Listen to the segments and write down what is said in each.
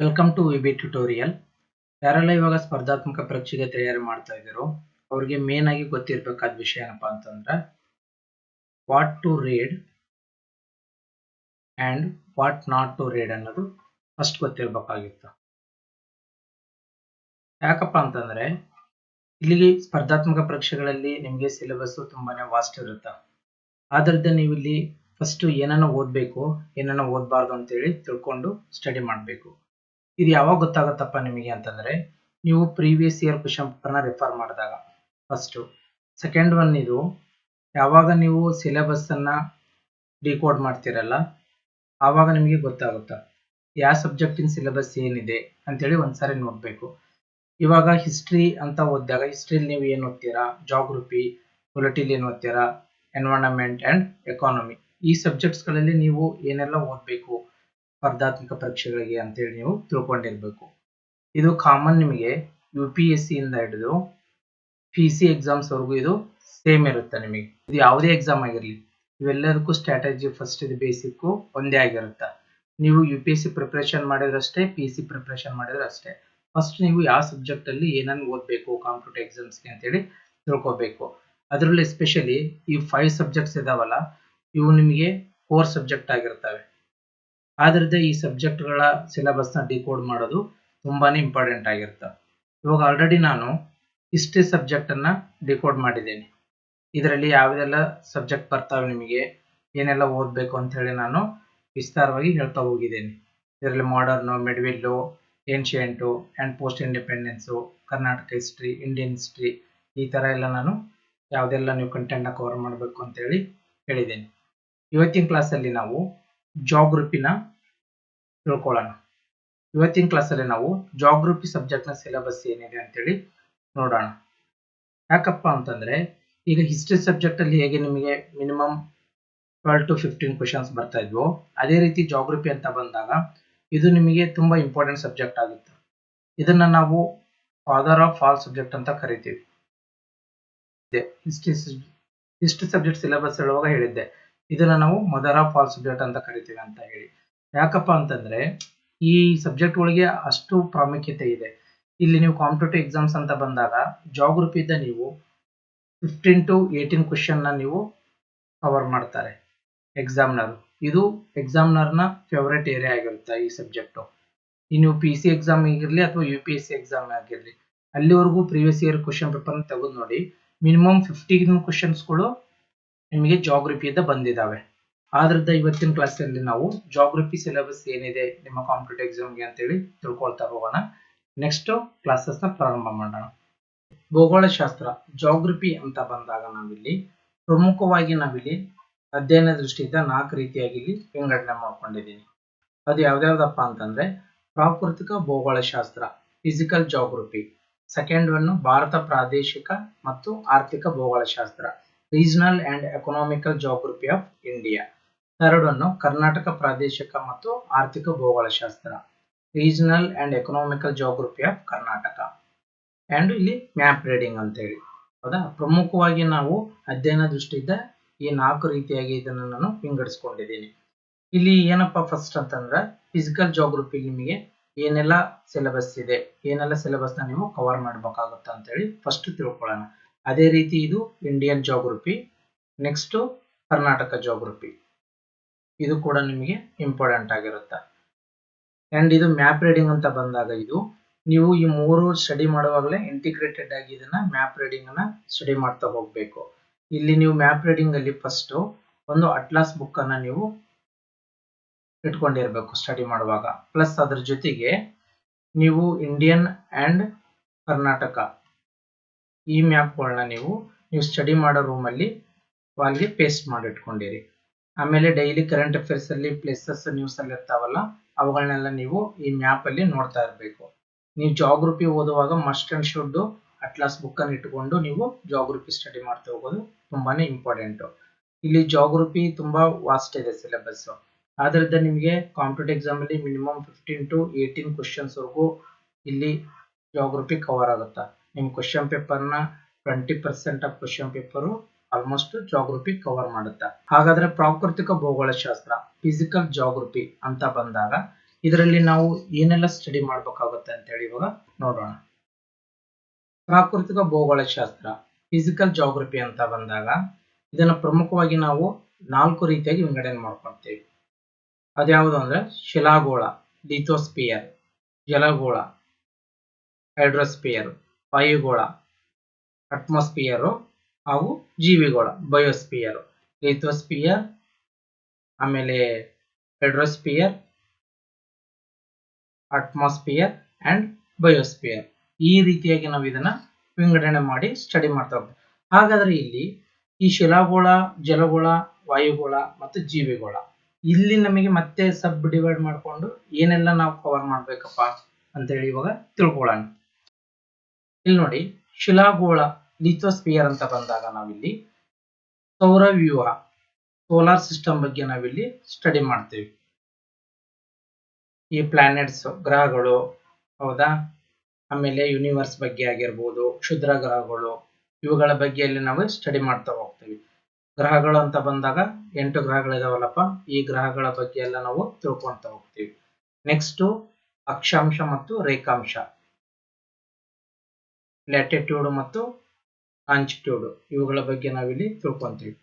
Welcome to V B tutorial ಯಾರೆಲ್ಲ ಇವಾಗ ಸ್ಪರ್ಧಾತ್ಮಕ ಪರೀಕ್ಷೆಗೆ ತಯಾರಿ ಮಾಡ್ತಾ ಇದ್ದೀರೋ, ಅವ್ರಿಗೆ ಮೇನ್ ಆಗಿ ಗೊತ್ತಿರಬೇಕಾದ ವಿಷಯ ಏನಪ್ಪ ಅಂತಂದ್ರೆ what to read and what not to read ಅನ್ನೋದು ಫಸ್ಟ್ ಗೊತ್ತಿರಬೇಕಾಗಿತ್ತು. ಯಾಕಪ್ಪ ಅಂತಂದ್ರೆ, ಇಲ್ಲಿಗೆ ಸ್ಪರ್ಧಾತ್ಮಕ ಪರೀಕ್ಷೆಗಳಲ್ಲಿ ನಿಮಗೆ ಸಿಲೆಬಸ್ಸು ತುಂಬಾನೇ ವಾಸ್ಟ್ ಇರುತ್ತೆ. ಆದ್ರಿಂದ ನೀವು ಇಲ್ಲಿ ಫಸ್ಟ್ ಏನನ್ನ ಓದಬೇಕು, ಏನನ್ನ ಓದಬಾರ್ದು ಅಂತೇಳಿ ತಿಳ್ಕೊಂಡು ಸ್ಟಡಿ ಮಾಡಬೇಕು. ಇದು ಯಾವಾಗ ಗೊತ್ತಾಗುತ್ತಪ್ಪ ನಿಮಗೆ ಅಂತಂದ್ರೆ, ನೀವು ಪ್ರೀವಿಯಸ್ ಇಯರ್ ಕ್ವಶನ್ ಪೇಪರ್ನ ರೆಫರ್ ಮಾಡಿದಾಗ. ಫಸ್ಟು ಸೆಕೆಂಡ್ ಒನ್ ಇದು, ಯಾವಾಗ ನೀವು ಸಿಲೆಬಸ್ ಅನ್ನ ಡಿಕೋಡ್ ಮಾಡ್ತೀರಲ್ಲ, ಆವಾಗ ನಿಮಗೆ ಗೊತ್ತಾಗುತ್ತ. ಯಾವ ಸಬ್ಜೆಕ್ಟಿನ ಸಿಲೆಬಸ್ ಏನಿದೆ ಅಂತೇಳಿ ಒಂದ್ಸಾರಿ ನೋಡ್ಬೇಕು. ಇವಾಗ ಹಿಸ್ಟ್ರಿ ಅಂತ ಓದಿದಾಗ ಹಿಸ್ಟ್ರಿಲಿ ನೀವು ಏನು ಓದ್ತೀರಾ? ಜಾಗ್ರಫಿ ಪೊಲಿಟಿಲ್ ಏನು ಓದ್ತೀರಾ? ಎನ್ವೈರನ್ಮೆಂಟ್ ಅಂಡ್ ಎಕಾನಮಿ ಈ ಸಬ್ಜೆಕ್ಟ್ಸ್ಗಳಲ್ಲಿ ನೀವು ಏನೆಲ್ಲ ಓದಬೇಕು? ಸ್ಪರ್ಧಾತ್ಮಕ ಪರೀಕ್ಷೆಗಳಿಗೆ ಅಂತೇಳಿ ನೀವು ತಿಳ್ಕೊಂಡಿರ್ಬೇಕು. ಇದು ಕಾಮನ್ ನಿಮಗೆ ಯು ಪಿ ಎಸ್ ಸಿ ಇಂದ ಹಿಡಿದು ಪಿ ಸಿ ಎಕ್ಸಾಮ್ಸ್ ವರೆಗೂ ಇದು ಸೇಮ್ ಇರುತ್ತೆ ನಿಮಗೆ. ಇದು ಯಾವುದೇ ಎಕ್ಸಾಮ್ ಆಗಿರಲಿ, ಇವೆಲ್ಲದಕ್ಕೂ ಸ್ಟ್ರಾಟಜಿ ಫಸ್ಟ್ ಇದು ಬೇಸಿಕ್ಕು ಒಂದೇ ಆಗಿರುತ್ತೆ. ನೀವು U P S C preparation ಮಾಡಿದ್ರಷ್ಟೇ P C preparation ಮಾಡಿದ್ರೆ ಅಷ್ಟೇ ಫಸ್ಟ್ ನೀವು ಯಾವ ಸಬ್ಜೆಕ್ಟಲ್ಲಿ ಏನನ್ನು ಓದಬೇಕು ಕಾಂಪಿಟೇಟಿವ್ ಎಕ್ಸಾಮ್ಸ್ಗೆ ಅಂತೇಳಿ ತಿಳ್ಕೊಬೇಕು. ಅದರಲ್ಲಿ ಎಸ್ಪೆಷಲಿ ಈ ಫೈವ್ ಸಬ್ಜೆಕ್ಟ್ಸ್ ಇದಾವಲ್ಲ, ಇವು ನಿಮಗೆ ಫೋರ್ ಸಬ್ಜೆಕ್ಟ್ ಆಗಿರ್ತವೆ. ಆದ್ರಿಂದ ಈ ಸಬ್ಜೆಕ್ಟ್ಗಳ ಸಿಲೆಬಸ್ನ ಡಿಕೋಡ್ ಮಾಡೋದು ತುಂಬಾನೇ ಇಂಪಾರ್ಟೆಂಟ್ ಆಗಿರುತ್ತೆ. ಇವಾಗ ಆಲ್ರೆಡಿ ನಾನು ಹಿಸ್ಟ್ರಿ ಸಬ್ಜೆಕ್ಟ್ ಅನ್ನ ಡಿಕೋಡ್ ಮಾಡಿದ್ದೀನಿ. ಇದರಲ್ಲಿ ಯಾವುದೆಲ್ಲ ಸಬ್ಜೆಕ್ಟ್ ಬರ್ತಾವೆ ನಿಮಗೆ, ಏನೆಲ್ಲ ಓದಬೇಕು ಅಂತ ಹೇಳಿ ನಾನು ವಿಸ್ತಾರವಾಗಿ ಹೇಳ್ತಾ ಹೋಗಿದ್ದೇನೆ. ಇದರಲ್ಲಿ modern medieval ancient and post independence Karnataka history Indian history ಈ ಥರ ಎಲ್ಲ ನಾನು ಯಾವುದೆಲ್ಲ ನೀವು ಕಂಟೆಂಟ್ನ ಕವರ್ ಮಾಡಬೇಕು ಅಂತೇಳಿ ಹೇಳಿದ್ದೇನೆ. ಇವತ್ತಿನ ಕ್ಲಾಸಲ್ಲಿ ನಾವು ಜಾಗ್ರಫಿನ ತಿಳ್ಕೊಳ್ಳೋಣ. ಇವತ್ತಿನ ಕ್ಲಾಸಲ್ಲಿ ನಾವು ಜಾಗ್ರಫಿ ಸಬ್ಜೆಕ್ಟ್ನ ಸಿಲೆಬಸ್ ಏನಿದೆ ಅಂತೇಳಿ ನೋಡೋಣ. ಯಾಕಪ್ಪ ಅಂತಂದ್ರೆ, ಈಗ ಹಿಸ್ಟ್ರಿ ಸಬ್ಜೆಕ್ಟಲ್ಲಿ ಹೇಗೆ ನಿಮಗೆ minimum twelve to fifteen questions ಬರ್ತಾ ಇದ್ವು, ಅದೇ ರೀತಿ ಜಾಗ್ರಫಿ ಅಂತ ಬಂದಾಗ ಇದು ನಿಮಗೆ ತುಂಬಾ ಇಂಪಾರ್ಟೆಂಟ್ ಸಬ್ಜೆಕ್ಟ್ ಆಗುತ್ತೆ. ಇದನ್ನ ನಾವು ಫಾದರ್ ಆಫ್ ಆಲ್ ಸಬ್ಜೆಕ್ಟ್ ಅಂತ ಕರಿತೀವಿ. ಹಿಸ್ಟ್ರಿ ಹಿಸ್ಟ್ರಿ ಸಬ್ಜೆಕ್ಟ್ ಸಿಲೆಬಸ್ ಹೇಳುವಾಗ ಹೇಳಿದ್ದೆ. ಇದನ್ನ ನಾವು ಮದರ್ ಆಫ್ ಆಲ್ ಸಬ್ಜೆಕ್ಟ್ ಅಂತ ಕರಿತೀವಿ ಅಂತ ಹೇಳಿ. ಯಾಕಪ್ಪ ಅಂತಂದ್ರೆ, ಈ ಸಬ್ಜೆಕ್ಟ್ ಒಳಗೆ ಅಷ್ಟು ಪ್ರಾಮುಖ್ಯತೆ ಇದೆ. ಇಲ್ಲಿ ನೀವು ಕಾಂಪಿಟೇಟಿವ್ ಎಕ್ಸಾಮ್ಸ್ ಅಂತ ಬಂದಾಗ ಜಾಗ್ರಫಿಯಿಂದ ನೀವು ಫಿಫ್ಟೀನ್ ಟು ಏಯ್ಟೀನ್ನ ನೀವು ಕವರ್ ಮಾಡ್ತಾರೆ ಎಕ್ಸಾಮ್ನರ್ ಇದು ಎಕ್ಸಾಮ್ನರ್ನ ಫೇವ್ರೇಟ್ ಏರಿಯಾ ಆಗಿರುತ್ತೆ ಈ ಸಬ್ಜೆಕ್ಟು ಈ ನೀವು ಪಿ ಸಿ ಎಕ್ಸಾಮ್ ಆಗಿರಲಿ ಅಥವಾ U P S C exam ಆಗಿರಲಿ, ಅಲ್ಲಿವರೆಗೂ ಪ್ರೀವಿಯಸ್ ಇಯರ್ ಕ್ವಶನ್ ಪೇಪರ್ನ ತೆಗೆದು ನೋಡಿ ಮಿನಿಮಮ್ ಫಿಫ್ಟೀನ್ ಕ್ವಶನ್ಸ್ಗಳು ನಿಮಗೆ ಜಾಗ್ರಫಿಯಿಂದ ಬಂದಿದ್ದಾವೆ ಆದ್ರಿಂದ ಇವತ್ತಿನ ಕ್ಲಾಸಲ್ಲಿ ನಾವು ಜಾಗ್ರಫಿ ಸಿಲೆಬಸ್ ಏನಿದೆ, ನಿಮ್ಮ ಕಾಂಪಿಟೇಟಿವ್ ಎಕ್ಸಾಮ್ಗೆ ಅಂತೇಳಿ ತಿಳ್ಕೊಳ್ತಾ ಹೋಗೋಣ. ನೆಕ್ಸ್ಟ್ ಕ್ಲಾಸಸ್ನ ಪ್ರಾರಂಭ ಮಾಡೋಣ. ಭೂಗೋಳಶಾಸ್ತ್ರ ಜಾಗ್ರಫಿ ಅಂತ ಬಂದಾಗ ನಾವಿಲ್ಲಿ ಪ್ರಮುಖವಾಗಿ ನಾವಿಲ್ಲಿ ಅಧ್ಯಯನ ದೃಷ್ಟಿಯಿಂದ ನಾಲ್ಕು ರೀತಿಯಾಗಿ ಇಲ್ಲಿ ವಿಂಗಡಣೆ ಮಾಡ್ಕೊಂಡಿದ್ದೀನಿ ಅದು ಯಾವ್ದಾವ್ದಪ್ಪ ಅಂತಂದ್ರೆ ಪ್ರಾಕೃತಿಕ ಭೂಗೋಳಶಾಸ್ತ್ರ physical geography second one Bharata ಪ್ರಾದೇಶಿಕ ಮತ್ತು ಆರ್ಥಿಕ ಭೂಗೋಳಶಾಸ್ತ್ರ. Regional and economical geography of India ಎರಡನ್ನು ಕರ್ನಾಟಕ ಪ್ರಾದೇಶಿಕ ಮತ್ತು ಆರ್ಥಿಕ ಭೂಗೋಳಶಾಸ್ತ್ರ regional and economical geography of Karnataka and ಇಲ್ಲಿ ಮ್ಯಾಪ್ ರೀಡಿಂಗ್ ಅಂತ ಹೇಳಿ ಹೌದಾ? ಪ್ರಮುಖವಾಗಿ ನಾವು ಅಧ್ಯಯನ ದೃಷ್ಟಿಯಿಂದ ಈ ನಾಲ್ಕು ರೀತಿಯಾಗಿ ಇದನ್ನು ನಾನು ವಿಂಗಡಿಸ್ಕೊಂಡಿದ್ದೀನಿ. ಇಲ್ಲಿ ಏನಪ್ಪಾ ಫಸ್ಟ್ ಅಂತಂದ್ರೆ ಫಿಸಿಕಲ್ ಜಾಗ್ರಫಿ ನಿಮಗೆ ಏನೆಲ್ಲ ಸಿಲೆಬಸ್ ಇದೆ, ಏನೆಲ್ಲ ಸಿಲೆಬಸ್ನ ನೀವು ಕವರ್ ಮಾಡಬೇಕಾಗುತ್ತೆ ಅಂತೇಳಿ ಫಸ್ಟ್ ತಿಳ್ಕೊಳ್ಳೋಣ. ಅದೇ ರೀತಿ ಇದು Indian geography next Karnataka geography ಇದು ಕೂಡ ನಿಮಗೆ ಇಂಪಾರ್ಟೆಂಟ್ ಆಗಿರುತ್ತೆ. ಅಂಡ್ ಇದು ಮ್ಯಾಪ್ ರೀಡಿಂಗ್ ಅಂತ ಬಂದಾಗ ಇದು, ನೀವು ಈ ಮೂರು ಸ್ಟಡಿ ಮಾಡುವಾಗಲೇ ಇಂಟಿಗ್ರೇಟೆಡ್ ಆಗಿ ಇದನ್ನ ಮ್ಯಾಪ್ ರೀಡಿಂಗ್ ಅನ್ನ ಸ್ಟಡಿ ಮಾಡ್ತಾ ಹೋಗಬೇಕು. ಇಲ್ಲಿ ನೀವು ಮ್ಯಾಪ್ ರೀಡಿಂಗ್ ಅಲ್ಲಿ ಫಸ್ಟ್ ಒಂದು ಅಟ್ಲಾಸ್ ಬುಕ್ ಅನ್ನ ನೀವು ಇಟ್ಕೊಂಡಿರ್ಬೇಕು ಸ್ಟಡಿ ಮಾಡುವಾಗ. ಪ್ಲಸ್ ಅದ್ರ ಜೊತೆಗೆ ನೀವು ಇಂಡಿಯನ್ ಅಂಡ್ ಕರ್ನಾಟಕ. ಈ ಮ್ಯಾಪ್ಗಳನ್ನ ನೀವು ನೀವು ಸ್ಟಡಿ ಮಾಡೋ ರೂಮಲ್ಲಿ ವಾಲ್ಗೆ ಪೇಸ್ಟ್ ಮಾಡಿ ಇಟ್ಕೊಂಡಿರಿ ಆಮೇಲೆ ಡೈಲಿ ಕರೆಂಟ್ ಅಫೇರ್ಸ್ ಅಲ್ಲಿ ಪ್ಲೇಸಸ್ ನ್ಯೂಸ್ ಅಲ್ಲಿ ಇರ್ತಾವಲ್ಲ ಅವುಗಳನ್ನೆಲ್ಲ ನೀವು ಈ ಮ್ಯಾಪ್ ಅಲ್ಲಿ ನೋಡ್ತಾ ಇರಬೇಕು. ನೀವು ಜಾಗ್ರಫಿ ಓದುವಾಗ must and should atlas book ಅನ್ನು ಇಟ್ಕೊಂಡು ನೀವು ಜಾಗ್ರಫಿ ಸ್ಟಡಿ ಮಾಡ್ತಾ ಹೋಗೋದು ತುಂಬಾನೇ ಇಂಪಾರ್ಟೆಂಟ್ ಇಲ್ಲಿ ಜಾಗ್ರಫಿ ತುಂಬಾ ವಾಸ್ಟ್ ಇದೆ ಸಿಲೆಬಸ್ ಆದ್ರಿಂದ ನಿಮಗೆ ಕಾಂಪಿಟೇಟಿವ್ ಎಕ್ಸಾಮ್ ಅಲ್ಲಿ minimum fifteen to eighteen questions ವರೆಗೂ ಇಲ್ಲಿ ಜಾಗ್ರಫಿ ಕವರ್ ಆಗುತ್ತೆ. ನಿಮ್ ಕ್ವಶನ್ ಪೇಪರ್ನ twenty percent of question paper almost geography cover ಮಾಡುತ್ತೆ. ಹಾಗಾದ್ರೆ ಪ್ರಾಕೃತಿಕ ಭೂಗೋಳಶಾಸ್ತ್ರ ಫಿಸಿಕಲ್ ಜಾಗ್ರಫಿ ಅಂತ ಬಂದಾಗ ಇದರಲ್ಲಿ ನಾವು ಏನೆಲ್ಲ ಸ್ಟಡಿ ಮಾಡಬೇಕಾಗುತ್ತೆ ಅಂತ ಹೇಳಿ ಇವಾಗ ನೋಡೋಣ. ಪ್ರಾಕೃತಿಕ ಭೂಗೋಳಶಾಸ್ತ್ರ ಫಿಸಿಕಲ್ ಜಾಗ್ರಫಿ ಅಂತ ಬಂದಾಗ ಇದನ್ನ ಪ್ರಮುಖವಾಗಿ ನಾವು ನಾಲ್ಕು ರೀತಿಯಾಗಿ ವಿಂಗಡಣೆ ಮಾಡ್ಕೊಳ್ತೇವೆ. ಅದ್ಯಾವುದು ಅಂದ್ರೆ ಶಿಲಾಗೋಳ ಲಿಥೋಸ್ಪಿಯರ್ ಜಲಗೋಳ ಹೈಡ್ರೋಸ್ಪಿಯರ್ ವಾಯುಗೋಳ ಅಟ್ಮಾಸ್ಫಿಯರು ಹಾಗೂ ಜೀವಿಗೋಳ ಬಯೋಸ್ಪಿಯರ್ ಲಿಥೋಸ್ಪಿಯರ್ ಆಮೇಲೆ ಹೈಡ್ರೋಸ್ಪಿಯರ್ ಅಟ್ಮಾಸ್ಫಿಯರ್ ಅಂಡ್ ಬಯೋಸ್ಪಿಯರ್ ಈ ರೀತಿಯಾಗಿ ನಾವು ಇದನ್ನ ವಿಂಗಡಣೆ ಮಾಡಿ ಸ್ಟಡಿ ಮಾಡ್ತಾ ಹೋಗ್ತೀವಿ. ಹಾಗಾದ್ರೆ ಇಲ್ಲಿ ಈ ಶಿಲಾಗೋಳ, ಜಲಗೋಳ, ವಾಯುಗೋಳ ಮತ್ತು ಜೀವಿಗೋಳ, ಇಲ್ಲಿ ನಮಗೆ ಮತ್ತೆ ಸಬ್ ಡಿವೈಡ್ ಮಾಡಿಕೊಂಡು ಏನೆಲ್ಲ ನಾವು ಕವರ್ ಮಾಡ್ಬೇಕಪ್ಪ ಅಂತ ಹೇಳಿ ಇವಾಗ ತಿಳ್ಕೊಳ್ಳೋಣ. ಇಲ್ಲಿ ನೋಡಿ, ಶಿಲಾಗೋಳ ಲಿಥೋಸ್ಪಿಯರ್ ಅಂತ ಬಂದಾಗ ನಾವಿಲ್ಲಿ ಸೌರವ್ಯೂಹ ಸೋಲಾರ್ ಸಿಸ್ಟಮ್ ಬಗ್ಗೆ ನಾವಿಲ್ಲಿ ಸ್ಟಡಿ ಮಾಡ್ತೀವಿ. ಈ ಪ್ಲಾನೆಟ್ಸ್ ಗ್ರಹಗಳು, ಹೌದಾ? ಆಮೇಲೆ ಯೂನಿವರ್ಸ್ ಬಗ್ಗೆ ಆಗಿರ್ಬೋದು, ಕ್ಷುದ್ರ ಗ್ರಹಗಳು, ಇವುಗಳ ಬಗ್ಗೆ ಅಲ್ಲಿ ನಾವು ಸ್ಟಡಿ ಮಾಡ್ತಾ ಹೋಗ್ತೀವಿ. ಗ್ರಹಗಳು ಅಂತ ಬಂದಾಗ ಎಂಟು ಗ್ರಹಗಳಿದಾವಲ್ಲಪ್ಪ, ಈ ಗ್ರಹಗಳ ಬಗ್ಗೆ ಎಲ್ಲ ನಾವು ತಿಳ್ಕೊಂತ ಹೋಗ್ತೀವಿ. ನೆಕ್ಸ್ಟ್ ಅಕ್ಷಾಂಶ ಮತ್ತು ರೇಖಾಂಶ. ಲ್ಯಾಟಿಟ್ಯೂಡ್ ಮತ್ತು ಆಂಚಿಟ್ಯೂಡ್ ಇವುಗಳ ಬಗ್ಗೆ ನಾವಿಲ್ಲಿ ತಿಳ್ಕೊಂತೀವಿ.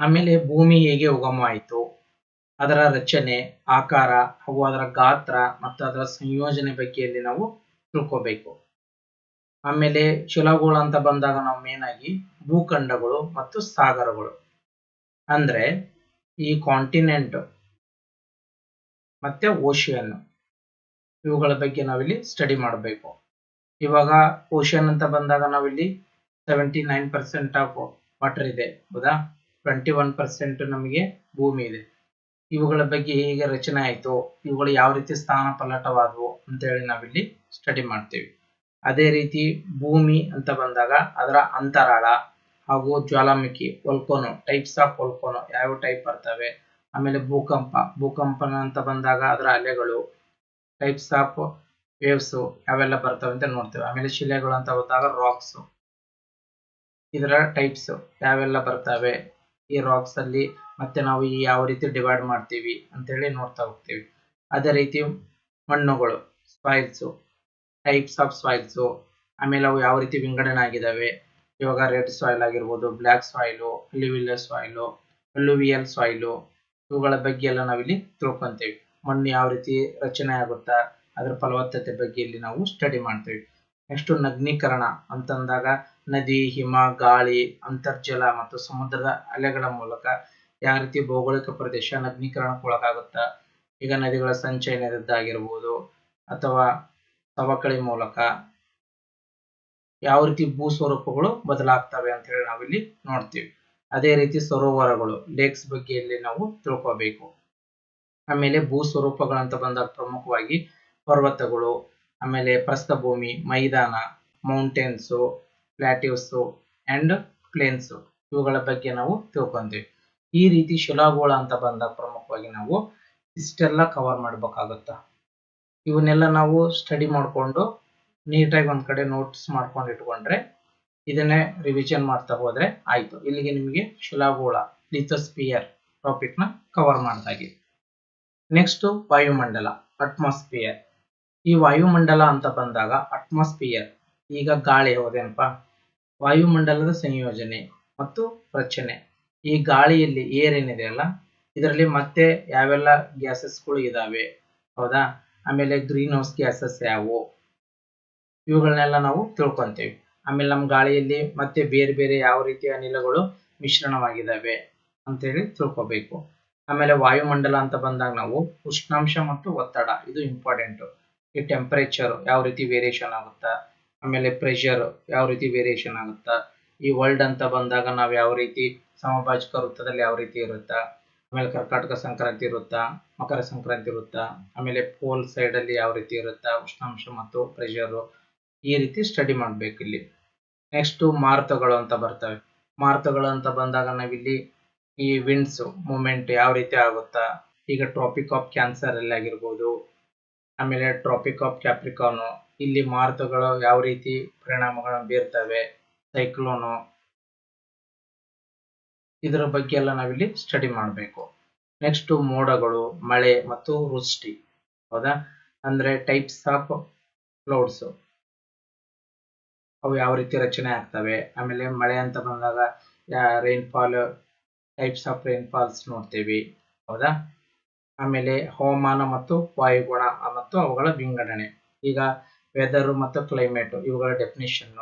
ಆಮೇಲೆ ಭೂಮಿ ಹೇಗೆ ಉಗಮ ಆಯಿತು ಅದರ ರಚನೆ, ಆಕಾರ, ಹಾಗೂ ಅದರ ಗಾತ್ರ ಮತ್ತು ಅದರ ಸಂಯೋಜನೆ ಬಗ್ಗೆಯಲ್ಲಿ ನಾವು ತಿಳ್ಕೋಬೇಕು. ಆಮೇಲೆ ಶಿಲಾಗೋಳ ಅಂತ ಬಂದಾಗ ನಾವು ಮೇನ್ ಆಗಿ ಭೂಖಂಡಗಳು ಮತ್ತು ಸಾಗರಗಳು. ಅಂದ್ರೆ ಈ ಕಾಂಟಿನೆಂಟ್ ಮತ್ತೆ ಓಷಿಯನ್ ಇವುಗಳ ಬಗ್ಗೆ ನಾವಿಲ್ಲಿ ಸ್ಟಡಿ ಮಾಡಬೇಕು. ಇವಾಗ ಓಷನ್ ಅಂತ ಬಂದಾಗ ನಾವಿಲ್ಲಿ seventy nine percent of water ಇದೆ, ಹೌದಾ? ಟ್ವೆಂಟಿ ಒನ್ ಪರ್ಸೆಂಟ್ ನಮಗೆ ಭೂಮಿ ಇದೆ. ಇವುಗಳ ಬಗ್ಗೆ ಹೇಗೆ ರಚನೆ ಆಯಿತು, ಇವುಗಳು ಯಾವ ರೀತಿ ಸ್ಥಾನ ಪಲ್ಲಟವಾದವು ಅಂತ ಹೇಳಿ ನಾವಿಲ್ಲಿ ಸ್ಟಡಿ ಮಾಡ್ತೀವಿ. ಅದೇ ರೀತಿ ಭೂಮಿ ಅಂತ ಬಂದಾಗ ಅದರ ಅಂತರಾಳ ಹಾಗೂ ಜ್ವಾಲಾಮುಖಿ ವಲ್ಕೋನೋ ಟೈಪ್ಸ್ ಆಫ್ ವಲ್ಕೋನೋ ಯಾವ ಟೈಪ್ ಬರ್ತವೆ? ಆಮೇಲೆ ಭೂಕಂಪ, ಭೂಕಂಪನ ಅಂತ ಬಂದಾಗ ಅದರ ಅಲೆಗಳು ಟೈಪ್ಸ್ ಆಫ್ ವೇವ್ಸ್ ಯಾವೆಲ್ಲ ಬರ್ತವೆ ಅಂತ ನೋಡ್ತೇವೆ. ಆಮೇಲೆ ಶಿಲೆಗಳು ಅಂತ ಬಂದಾಗ ರಾಕ್ಸ್ ಇದರ ಟೈಪ್ಸ್ ಯಾವೆಲ್ಲ ಬರ್ತವೆ? ಈ ರಾಕ್ಸ್ ಅಲ್ಲಿ ಮತ್ತೆ ನಾವು ಈ ಯಾವ ರೀತಿ ಡಿವೈಡ್ ಮಾಡ್ತೀವಿ ಅಂತ ಹೇಳಿ ನೋಡ್ತಾ ಹೋಗ್ತೀವಿ. ಅದೇ ರೀತಿ ಮಣ್ಣುಗಳು ಸಾಯಿಲ್ಸ್ ಟೈಪ್ಸ್ ಆಫ್ ಸಾಯಿಲ್ಸ್ ಆಮೇಲೆ ಅವು ಯಾವ ರೀತಿ ವಿಂಗಡಣೆ ಆಗಿದಾವೆ ಇವಾಗ ರೆಡ್ ಸಾಯಿಲ್ ಆಗಿರ್ಬೋದು black soil alluvial soil alluvial soil ಇವುಗಳ ಬಗ್ಗೆ ಎಲ್ಲ ನಾವಿಲ್ಲಿ ತಿಳ್ಕೊಂತೀವಿ. ಮಣ್ಣು ಯಾವ ರೀತಿ ರಚನೆ ಆಗುತ್ತಾ, ಅದರ ಫಲವತ್ತತೆ ಬಗ್ಗೆ ಇಲ್ಲಿ ನಾವು ಸ್ಟಡಿ ಮಾಡ್ತೀವಿ. ನೆಕ್ಸ್ಟ್ ನಗ್ನೀಕರಣ ಅಂತಂದಾಗ ನದಿ, ಹಿಮ, ಗಾಳಿ, ಅಂತರ್ಜಲ ಮತ್ತು ಸಮುದ್ರದ ಅಲೆಗಳ ಮೂಲಕ ಯಾವ ರೀತಿ ಭೌಗೋಳಿಕ ಪ್ರದೇಶ ನಗ್ನೀಕರಣಕ್ಕೊಳಗಾಗುತ್ತಾ ಈಗ ನದಿಗಳ ಸಂಚಯನದ್ದಾಗಿರ್ಬೋದು ಅಥವಾ ಸವಕಳಿ ಮೂಲಕ ಯಾವ ರೀತಿ ಭೂ ಸ್ವರೂಪಗಳು ಬದಲಾಗ್ತವೆ ಅಂತ ಹೇಳಿ ನಾವಿಲ್ಲಿ ನೋಡ್ತೀವಿ. ಅದೇ ರೀತಿ ಸರೋವರಗಳು ಲೇಕ್ಸ್ ಬಗ್ಗೆ ಇಲ್ಲಿ ನಾವು ತಿಳ್ಕೋಬೇಕು. ಆಮೇಲೆ ಭೂ ಸ್ವರೂಪಗಳಂತ ಬಂದಾಗ ಪ್ರಮುಖವಾಗಿ ಪರ್ವತಗಳು, ಆಮೇಲೆ ಪ್ರಸ್ಥಭೂಮಿ, ಮೈದಾನ ಮೌಂಟೇನ್ಸು ಪ್ಲಾಟ್ಯೂಸು ಅಂಡ್ ಪ್ಲೇನ್ಸ್ ಇವುಗಳ ಬಗ್ಗೆ ನಾವು ತಿಳ್ಕೊಂತೀವಿ ಈ ರೀತಿ ಶಿಲಾಗೋಳ ಅಂತ ಬಂದಾಗ ಪ್ರಮುಖವಾಗಿ ನಾವು ಇಷ್ಟೆಲ್ಲ ಕವರ್ ಮಾಡ್ಬೇಕಾಗತ್ತ. ಇವನ್ನೆಲ್ಲ ನಾವು ಸ್ಟಡಿ ಮಾಡಿಕೊಂಡು ನೀಟಾಗಿ ಒಂದ್ ಕಡೆ ನೋಟ್ಸ್ ಮಾಡ್ಕೊಂಡು ಇಟ್ಕೊಂಡ್ರೆ ಇದನ್ನೇ ರಿವಿಷನ್ ಮಾಡ್ತಾ ಹೋದ್ರೆ ಆಯ್ತು. ಇಲ್ಲಿಗೆ ನಿಮಗೆ ಶಿಲಾಗೋಳ ಲಿಥೋಸ್ಪಿಯರ್ ಟಾಪಿಕ್ನ ಕವರ್ ಮಾಡ್ದಾಗೆ. ನೆಕ್ಸ್ಟ್ ವಾಯುಮಂಡಲ ಅಟ್ಮಾಸ್ಫಿಯರ್ ಈ ವಾಯುಮಂಡಲ ಅಂತ ಬಂದಾಗ ಅಟ್ಮಾಸ್ಫಿಯರ್ ಈಗ ಗಾಳಿ ಹೌದೇನಪ್ಪ? ವಾಯುಮಂಡಲದ ಸಂಯೋಜನೆ ಮತ್ತು ರಚನೆ. ಈ ಗಾಳಿಯಲ್ಲಿ ಏರ್ ಏನಿದೆ ಅಲ್ಲ? ಇದರಲ್ಲಿ ಮತ್ತೆ ಯಾವೆಲ್ಲ ಗ್ಯಾಸಸ್ಗಳು ಇದಾವೆ? ಹೌದಾ? ಆಮೇಲೆ ಗ್ರೀನ್ ಹೌಸ್ ಗ್ಯಾಸಸ್ ಯಾವುವು? ಇವುಗಳನ್ನೆಲ್ಲ ನಾವು ತಿಳ್ಕೊಂತೀವಿ. ಆಮೇಲೆ ನಮ್ಮ ಗಾಳಿಯಲ್ಲಿ ಮತ್ತೆ ಬೇರೆ ಬೇರೆ ಯಾವ ರೀತಿಯ ಅನಿಲಗಳು ಮಿಶ್ರಣವಾಗಿದ್ದಾವೆ ಅಂತೇಳಿ ತಿಳ್ಕೊಬೇಕು. ಆಮೇಲೆ ವಾಯುಮಂಡಲ ಅಂತ ಬಂದಾಗ ನಾವು ಉಷ್ಣಾಂಶ ಮತ್ತು ಒತ್ತಡ, ಇದು ಇಂಪಾರ್ಟೆಂಟ್ ಈ ಟೆಂಪರೇಚರ್ ಯಾವ ರೀತಿ ವೇರಿಯೇಷನ್ ಆಗುತ್ತಾ, ಆಮೇಲೆ ಪ್ರೆಷರ್ ಯಾವ ರೀತಿ ವೇರಿಯೇಷನ್ ಆಗುತ್ತಾ, ಈ ವರ್ಲ್ಡ್ ಅಂತ ಬಂದಾಗ ನಾವು ಯಾವ ರೀತಿ ಸಮಭಾಜಕ ವೃತ್ತದಲ್ಲಿ ಯಾವ ರೀತಿ ಇರುತ್ತಾ, ಆಮೇಲೆ ಕರ್ಕಾಟಕ ಸಂಕ್ರಾಂತಿ ಇರುತ್ತಾ, ಮಕರ ಸಂಕ್ರಾಂತಿ ಇರುತ್ತಾ, ಆಮೇಲೆ ಪೋಲ್ ಸೈಡ್ ಅಲ್ಲಿ ಯಾವ ರೀತಿ ಇರುತ್ತಾ, ಉಷ್ಣಾಂಶ ಮತ್ತು ಪ್ರೆಷರ್ ಈ ರೀತಿ ಸ್ಟಡಿ ಮಾಡ್ಬೇಕು ಇಲ್ಲಿ. ನೆಕ್ಸ್ಟ್ ಮಾರುತಗಳು ಅಂತ ಬರ್ತವೆ. ಮಾರುತಗಳು ಅಂತ ಬಂದಾಗ ನಾವಿಲ್ಲಿ ಈ ವಿಂಡ್ಸ್ ಮೂಮೆಂಟ್ ಯಾವ ರೀತಿ ಆಗುತ್ತಾ? ಈಗ ಟ್ರಾಪಿಕ್ ಆಫ್ ಕ್ಯಾನ್ಸರ್ ಅಲ್ಲಿ ಆಗಿರ್ಬೋದು, ಆಮೇಲೆ ಟ್ರಾಪಿಕ್ ಆಫ್ ಕ್ಯಾಪ್ರಿಕಾನು ಇಲ್ಲಿ ಮಾರುತಗಳು ಯಾವ ರೀತಿ ಪರಿಣಾಮಗಳನ್ನು ಬೀರ್ತವೆ? ಸೈಕ್ಲೋನು ಇದರ ಬಗ್ಗೆ ಎಲ್ಲ ನಾವಿಲ್ಲಿ ಸ್ಟಡಿ ಮಾಡಬೇಕು. ನೆಕ್ಸ್ಟ್ ಮೋಡಗಳು, ಮಳೆ ಮತ್ತು ವೃಷ್ಟಿ. ಹೌದಾ? ಅಂದ್ರೆ ಟೈಪ್ಸ್ ಆಫ್ ಕ್ಲೌಡ್ಸ್ ಅವು ಯಾವ ರೀತಿ ರಚನೆ ಆಗ್ತವೆ? ಆಮೇಲೆ ಮಳೆ ಅಂತ ಬಂದಾಗ ರೈನ್ಫಾಲ್ ಟೈಪ್ಸ್ ಆಫ್ ರೈನ್ಫಾಲ್ಸ್ ನೋಡ್ತೇವೆ. ಹೌದಾ? ಆಮೇಲೆ ಹವಾಮಾನ ಮತ್ತು ವಾಯುಗುಣ ಮತ್ತು ಅವುಗಳ ವಿಂಗಡಣೆ. ಈಗ ವೆದರ್ ಮತ್ತು ಕ್ಲೈಮೇಟ್ ಇವುಗಳ ಡೆಫಿನಿಷನ್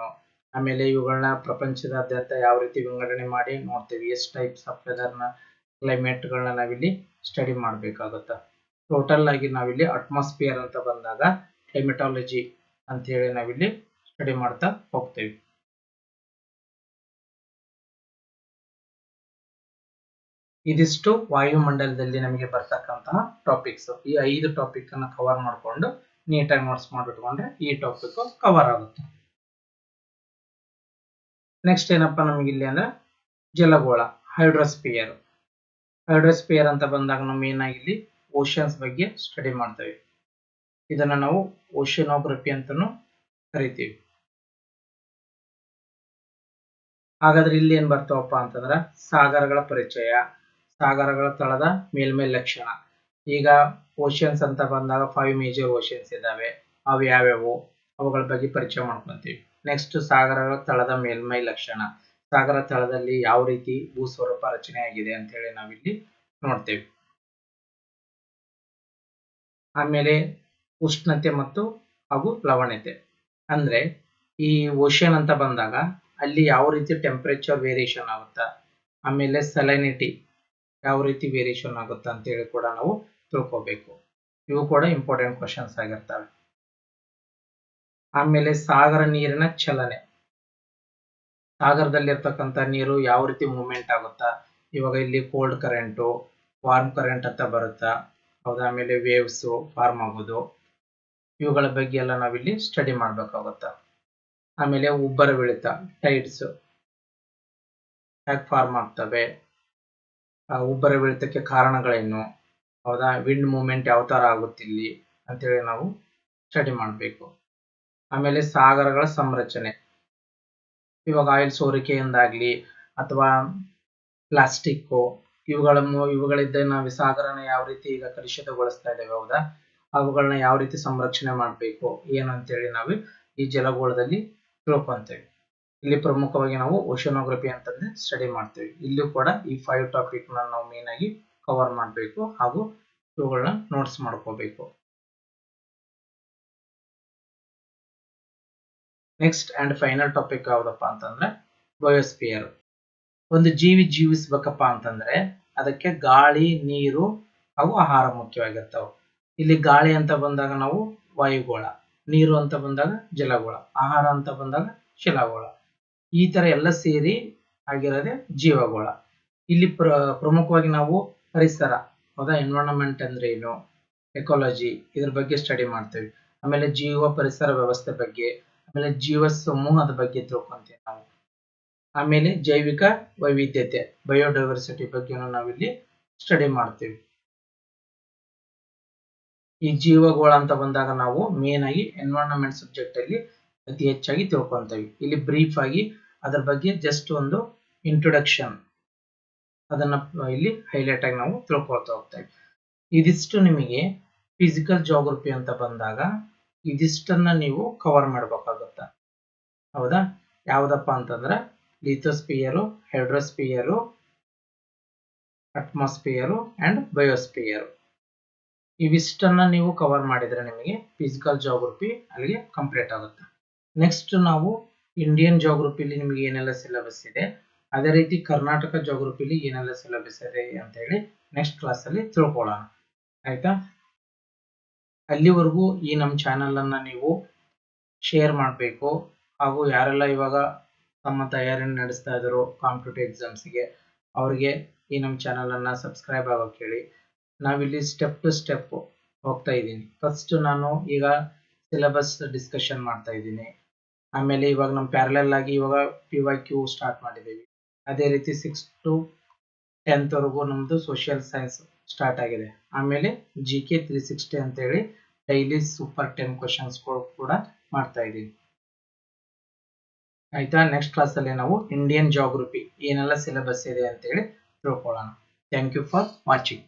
ಆಮೇಲೆ ಇವುಗಳನ್ನ ಪ್ರಪಂಚದಾದ್ಯಂತ ಯಾವ ರೀತಿ ವಿಂಗಡಣೆ ಮಾಡಿ ನೋಡ್ತೇವೆ. ಎಷ್ಟು ಟೈಪ್ಸ್ ಆಫ್ ವೆದರ್ನ ಕ್ಲೈಮೇಟ್ಗಳನ್ನ ನಾವಿಲ್ಲಿ ಸ್ಟಡಿ ಮಾಡಬೇಕಾಗುತ್ತೆ. ಟೋಟಲ್ ಆಗಿ ನಾವಿಲ್ಲಿ ಅಟ್ಮಾಸ್ಫಿಯರ್ ಅಂತ ಬಂದಾಗ ಕ್ಲೈಮೆಟಾಲಜಿ ಅಂತ ಹೇಳಿ ನಾವಿಲ್ಲಿ ಸ್ಟಡಿ ಮಾಡ್ತಾ ಹೋಗ್ತೇವೆ. ಇದಿಷ್ಟು ವಾಯುಮಂಡಲದಲ್ಲಿ ನಮಗೆ ಬರ್ತಕ್ಕಂತಹ ಟಾಪಿಕ್ಸ್ ಈ ಐದು ಟಾಪಿಕ್ ಅನ್ನ ಕವರ್ ಮಾಡಿಕೊಂಡು ನೀಟಾಗಿ ನೋಟ್ಸ್ ಮಾಡಿಟ್ಕೊಂಡ್ರೆ ಈ ಟಾಪಿಕ್ ಕವರ್ ಆಗುತ್ತೆ. ನೆಕ್ಸ್ಟ್ ಏನಪ್ಪಾ ನಮಗೆ ಇಲ್ಲಿ ಅಂದ್ರೆ ಜಲಗೋಳ ಹೈಡ್ರೋಸ್ಪಿಯರ್ ಹೈಡ್ರೋಸ್ಪಿಯರ್ ಅಂತ ಬಂದಾಗ ನಾವು ಇಲ್ಲಿ ಓಷನ್ಸ್ ಬಗ್ಗೆ ಸ್ಟಡಿ ಮಾಡ್ತೇವೆ. ಇದನ್ನ ನಾವು ಓಷನೋಗ್ರಫಿ ಅಂತಾನು ಕರಿತೀವಿ. ಹಾಗಾದ್ರೆ ಇಲ್ಲಿ ಏನ್ ಬರ್ತಾವಪ್ಪ ಅಂತಂದ್ರ ಸಾಗರಗಳ ಪರಿಚಯ ಸಾಗರಗಳ ತಳದ ಮೇಲ್ಮೈ ಲಕ್ಷಣ. ಈಗ ಓಷನ್ಸ್ ಅಂತ ಬಂದಾಗ ಫೈವ್ ಮೇಜರ್ ಓಷನ್ಸ್ ಇದಾವೆ ಅವು ಯಾವ್ಯಾವು? ಅವುಗಳ ಬಗ್ಗೆ ಪರಿಚಯ ಮಾಡ್ಕೊಂತೀವಿ. ನೆಕ್ಸ್ಟ್ ಸಾಗರಗಳ ತಳದ ಮೇಲ್ಮೈ ಲಕ್ಷಣ. ಸಾಗರ ತಳದಲ್ಲಿ ಯಾವ ರೀತಿ ಭೂಸ್ವರೂಪ ರಚನೆ ಆಗಿದೆ ಅಂತ ಹೇಳಿ ನಾವಿಲ್ಲಿ ನೋಡ್ತೇವೆ. ಆಮೇಲೆ ಉಷ್ಣತೆ ಮತ್ತು ಹಾಗೂ ಲವಣತೆ. ಅಂದ್ರೆ ಈ ಓಷನ್ ಅಂತ ಬಂದಾಗ ಅಲ್ಲಿ ಯಾವ ರೀತಿ ಟೆಂಪರೇಚರ್ ವೇರಿಯೇಷನ್ ಆಗುತ್ತಾ? ಆಮೇಲೆ ಸಲೈನಿಟಿ ಯಾವ ರೀತಿ ವೇರಿಯೇಷನ್ ಆಗುತ್ತೆ ಅಂತ ಹೇಳಿ ಕೂಡ ನಾವು ತಿಳ್ಕೋಬೇಕು. ಇವು ಕೂಡ ಇಂಪಾರ್ಟೆಂಟ್ ಕ್ವಶನ್ಸ್ ಆಗಿರ್ತವೆ. ಆಮೇಲೆ ಸಾಗರ ನೀರಿನ ಚಲನೆ. ಸಾಗರದಲ್ಲಿರ್ತಕ್ಕಂಥ ನೀರು ಯಾವ ರೀತಿ ಮೂವ್ಮೆಂಟ್ ಆಗುತ್ತಾ? ಇವಾಗ ಇಲ್ಲಿ ಕೋಲ್ಡ್ ಕರೆಂಟು ವಾರ್ಮ್ ಕರೆಂಟ್ ಅಂತ ಬರುತ್ತಾ? ಹೌದಾ, ಆಮೇಲೆ ವೇವ್ಸ್ ಫಾರ್ಮ್ ಆಗೋದು. ಇವುಗಳ ಬಗ್ಗೆ ಎಲ್ಲ ನಾವಿಲ್ಲಿ ಸ್ಟಡಿ ಮಾಡಬೇಕಾಗುತ್ತಾ. ಆಮೇಲೆ ಉಬ್ಬರ ಬೆಳಿತ ಟೈಡ್ಸ್ ಹ್ಯಾಕ್ ಫಾರ್ಮ್ ಆಗ್ತವೆ. ಉಬ್ಬರ ಬೆಳಿತಕ್ಕೆ ಕಾರಣಗಳೇನು? ಹೌದಾ? ವಿಂಡ್ ಮೂಮೆಂಟ್ ಯಾವ ತರ ಆಗುತ್ತೆ ಇಲ್ಲಿ ಅಂತೇಳಿ ನಾವು ಸ್ಟಡಿ ಮಾಡಬೇಕು. ಆಮೇಲೆ ಸಾಗರಗಳ ಸಂರಚನೆ. ಇವಾಗ ಆಯಿಲ್ ಸೋರಿಕೆಯಿಂದಾಗಲಿ ಅಥವಾ ಪ್ಲಾಸ್ಟಿಕ್ಕು ಇವುಗಳ ಇವುಗಳಿದ್ದ ನಾವು ಸಾಗರನ ಯಾವ ರೀತಿ ಈಗ ಕಲುಷಿತಗೊಳಿಸ್ತಾ ಇದ್ದೇವೆ ಹೌದಾ? ಅವುಗಳನ್ನ ಯಾವ ರೀತಿ ಸಂರಕ್ಷಣೆ ಮಾಡಬೇಕು? ಏನು ಅಂತೇಳಿ ನಾವು ಈ ಜಲಗೋಳದಲ್ಲಿ ತಿಳ್ಕೊಂತೇವೆ. ಇಲ್ಲಿ ಪ್ರಮುಖವಾಗಿ ನಾವು ಓಷನೋಗ್ರಫಿ ಅಂತಂದ್ರೆ ಸ್ಟಡಿ ಮಾಡ್ತೀವಿ. ಇಲ್ಲೂ ಕೂಡ ಈ ಫೈವ್ ಟಾಪಿಕ್ ನಾವು ಮೇನ್ ಆಗಿ ಕವರ್ ಮಾಡಬೇಕು ಹಾಗೂ ಇವುಗಳನ್ನ ನೋಟ್ಸ್ ಮಾಡ್ಕೋಬೇಕು. ನೆಕ್ಸ್ಟ್ ಅಂಡ್ ಫೈನಲ್ ಟಾಪಿಕ್ ಯಾವ್ದಪ್ಪ ಅಂತಂದ್ರೆ ಬಯೋಸ್ಪಿಯರ್ ಒಂದು ಜೀವಿ ಜೀವಿಸ್ಬೇಕಪ್ಪ ಅಂತಂದ್ರೆ ಅದಕ್ಕೆ ಗಾಳಿ, ನೀರು ಹಾಗೂ ಆಹಾರ ಮುಖ್ಯವಾಗಿರ್ತಾವ. ಇಲ್ಲಿ ಗಾಳಿ ಅಂತ ಬಂದಾಗ ನಾವು ವಾಯುಗೋಳ, ನೀರು ಅಂತ ಬಂದಾಗ ಜಲಗೋಳ, ಆಹಾರ ಅಂತ ಬಂದಾಗ ಶಿಲಾಗೋಳ. ಈ ತರ ಎಲ್ಲ ಸೇರಿ ಆಗಿರೋದೆ ಜೀವಗೋಳ. ಇಲ್ಲಿ ಪ್ರ, ಪ್ರಮುಖವಾಗಿ ನಾವು ಪರಿಸರ ಹೌದಾ ಎನ್ವೈರನ್ಮೆಂಟ್ ಅಂದ್ರೆ ಏನು? ಎಕಾಲಜಿ ಇದ್ರ ಬಗ್ಗೆ ಸ್ಟಡಿ ಮಾಡ್ತೇವೆ. ಆಮೇಲೆ ಜೀವ ಪರಿಸರ ವ್ಯವಸ್ಥೆ ಬಗ್ಗೆ, ಆಮೇಲೆ ಜೀವ ಸಮೂಹದ ಬಗ್ಗೆ ತಿಳ್ಕೊಂತೀವಿ ನಾವು. ಆಮೇಲೆ ಜೈವಿಕ ವೈವಿಧ್ಯತೆ ಬಯೋಡೈವರ್ಸಿಟಿ ಬಗ್ಗೆನೂ ನಾವಿಲ್ಲಿ ಸ್ಟಡಿ ಮಾಡ್ತೀವಿ. ಈ ಜೀವಗೋಳ ಅಂತ ಬಂದಾಗ ನಾವು ಮೇನ್ ಆಗಿ ಎನ್ವೈರನ್ಮೆಂಟ್ ಸಬ್ಜೆಕ್ಟ್ ಅಲ್ಲಿ ಅತಿ ಹೆಚ್ಚಾಗಿ ತಿಳ್ಕೊಂತೀವಿ. ಇಲ್ಲಿ ಬ್ರೀಫ್ ಆಗಿ ಅದರ ಬಗ್ಗೆ ಜಸ್ಟ್ ಒಂದು ಇಂಟ್ರೊಡಕ್ಷನ್ ಅದನ್ನ ಇಲ್ಲಿ ಹೈಲೈಟ್ ಆಗಿ ನಾವು ತಿಳ್ಕೊಳ್ತಾ ಹೋಗ್ತೇವೆ. ಇದಿಷ್ಟು ನಿಮಗೆ ಫಿಸಿಕಲ್ ಜೋಗ್ರಫಿ ಅಂತ ಬಂದಾಗ ಇದಿಷ್ಟನ್ನ ನೀವು ಕವರ್ ಮಾಡ್ಬೇಕಾಗತ್ತ. ಹೌದಾ? ಯಾವ್ದಪ್ಪ ಅಂತಂದ್ರೆ ಲಿಥೋಸ್ಪಿಯರು ಹೈಡ್ರೋಸ್ಪಿಯರು ಅಟ್ಮಾಸ್ಫಿಯರು ಅಂಡ್ ಬಯೋಸ್ಪಿಯರು ಇವಿಷ್ಟನ್ನ ನೀವು ಕವರ್ ಮಾಡಿದ್ರೆ ನಿಮಗೆ ಫಿಸಿಕಲ್ ಜೋಗ್ರಫಿ ಅಲ್ಲಿಗೆ ಕಂಪ್ಲೀಟ್ ಆಗುತ್ತೆ. ನೆಕ್ಸ್ಟ್ ನಾವು ಇಂಡಿಯನ್ ಜಾಗ್ರಫಿಲಿ ನಿಮಗೆ ಏನೆಲ್ಲ ಸಿಲೆಬಸ್ ಇದೆ, ಅದೇ ರೀತಿ ಕರ್ನಾಟಕ ಜಾಗ್ರಫಿಲಿ ಏನೆಲ್ಲ ಸಿಲೆಬಸ್ ಇದೆ ಅಂತ ಹೇಳಿ ನೆಕ್ಸ್ಟ್ ಕ್ಲಾಸ್ ಅಲ್ಲಿ ತಿಳ್ಕೊಳ್ಳೋಣ. ಆಯ್ತಾ? ಅಲ್ಲಿವರೆಗೂ ಈ ನಮ್ಮ ಚಾನೆಲ್ ಅನ್ನ ನೀವು ಶೇರ್ ಮಾಡಬೇಕು. ಹಾಗೂ ಯಾರೆಲ್ಲ ಇವಾಗ ತಮ್ಮ ತಯಾರಿಯನ್ನು ನಡೆಸ್ತಾ ಇದ್ದಾರೋ ಕಾಂಪಿಟೇಟಿವ್ ಎಕ್ಸಾಮ್ಸ್ಗೆ ಅವರಿಗೆ ಈ ನಮ್ಮ ಚಾನೆಲ್ ಅನ್ನ ಸಬ್ಸ್ಕ್ರೈಬ್ ಆಗೋಕೆ ಹೇಳಿ ನಾವಿಲ್ಲಿ ಸ್ಟೆಪ್ ಟು ಸ್ಟೆಪ್ ಹೋಗ್ತಾ ಇದ್ದೀನಿ. ಫಸ್ಟ್ ನಾನು ಈಗ ಸಿಲೆಬಸ್ ಡಿಸ್ಕಷನ್ ಮಾಡ್ತಾ ಇದ್ದೀನಿ. ಆಮೇಲೆ ಇವಾಗ ನಮ್ಮ ಪ್ಯಾರಲಲ್ ಆಗಿ ಇವಾಗ ಪಿ ವೈ ಕ್ಯೂ ಸ್ಟಾರ್ಟ್ ಮಾಡಿದ್ದೀವಿ ಅದೇ ರೀತಿ ಸಿಕ್ಸ್ ಟು ಟೆಂತ್ ವರೆಗೂ ನಮ್ಮದು ಸೋಷಿಯಲ್ ಸೈನ್ಸ್ ಸ್ಟಾರ್ಟ್ ಆಗಿದೆ. ಆಮೇಲೆ ಜಿ ಕೆ ತ್ರೀ ಸಿಕ್ಸ್ಟಿ ಅಂತೇಳಿ ಡೈಲಿ ಸೂಪರ್ ಟೆನ್ ಕ್ವಶನ್ಸ್ಗಳು ಕೂಡ ಮಾಡ್ತಾ ಇದ್ದೀವಿ. ಆಯಿತಾ? ನೆಕ್ಸ್ಟ್ ಕ್ಲಾಸಲ್ಲಿ ನಾವು ಇಂಡಿಯನ್ ಜಾಗ್ರಫಿ ಏನೆಲ್ಲ ಸಿಲೆಬಸ್ ಇದೆ ಅಂತೇಳಿ ತಿಳ್ಕೊಳ್ಳೋಣ. Thank you for watching